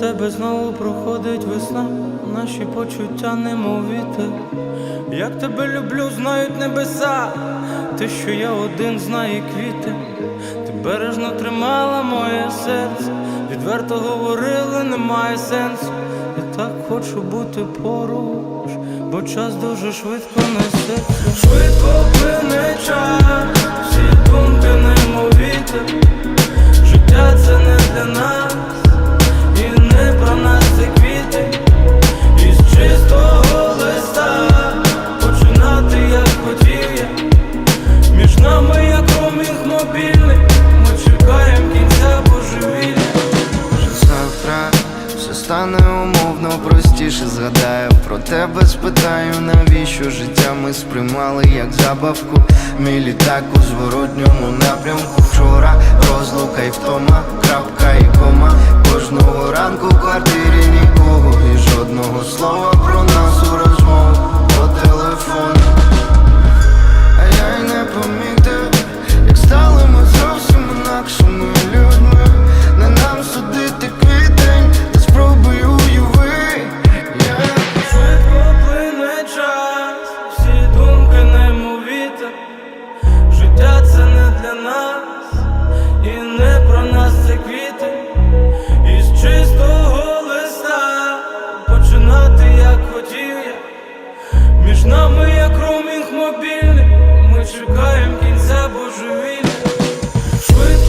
тебе знову проходить весна, наші почуття немов вітер. Як тебе люблю, знають небеса, ти, що я один знає квіти, ти бережно тримала моє серце, відверто говорила, немає сенсу. Я так хочу бути поруч, бо час дуже швидко несеться. Швидко плине ми чекаємо кінця божевілля. Вже завтра все стане умовно простіше згадаю про тебе, спитаю, навіщо життя ми сприймали як забавку. Мій літак у зворотньому напрямку вчора розлука і втома, крапка і кома.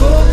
for